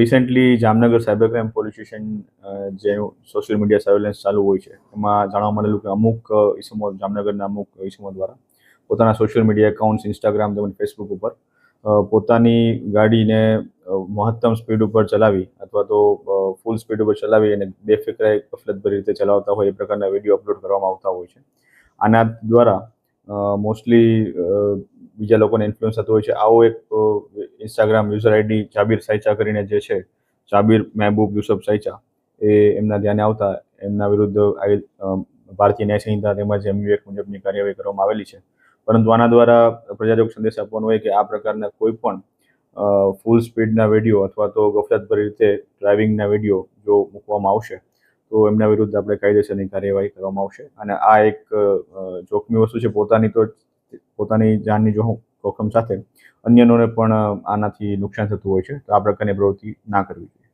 Recently Jamnagar cyber crime police station જે social media surveillance ચાલુ હોય છે, એમાં જાણવા મળેલું કે અમુક ઈસમો, જામનગરના અમુક ઇસમો દ્વારા પોતાના સોશિયલ મીડિયા એકાઉન્ટ્સ ઇન્સ્ટાગ્રામ તેમજ ફેસબુક ઉપર પોતાની ગાડીને મહત્તમ સ્પીડ ઉપર ચલાવી અથવા તો ફૂલ સ્પીડ ઉપર ચલાવી અને બેફિકરાઈ કફલતભરી રીતે ચલાવતા હોય એ પ્રકારના વીડિયો અપલોડ કરવામાં આવતા હોય છે. આના દ્વારા મોસ્ટલી બીજા લોકોને ઇન્ફ્લુઅન્સ થતો હોય છે. આવો એક Instagram user ID Jabir Saycha કરીને જે છે જાબીર મહેબૂબ યુસફ સાયચા, એ એમના ધ્યાને આવતા એમના વિરુદ્ધ ભારતીય ન્યાય સંહિતા તેમજ એમ એક મુજબની કાર્યવાહી કરવામાં આવેલી છે. પરંતુ આના દ્વારા પ્રજાજોગ સંદેશ આપવાનો હોય કે આ પ્રકારના કોઈ પણ ફૂલ સ્પીડના વીડિયો અથવા તો ગફલતભરી રીતે ડ્રાઇવિંગના વીડિયો જો મૂકવામાં આવશે, તો એમના વિરુદ્ધ આપણે કાયદેસરની કાર્યવાહી કરવામાં આવશે. અને આ એક જોખમી વસ્તુ છે. પોતાની તો પોતાની જાનની જો જોખમ સાથે અન્યનોને પણ આનાથી નુકસાન થતું હોય છે, તો આ પ્રકારની પ્રવૃત્તિ ના કરવી જોઈએ.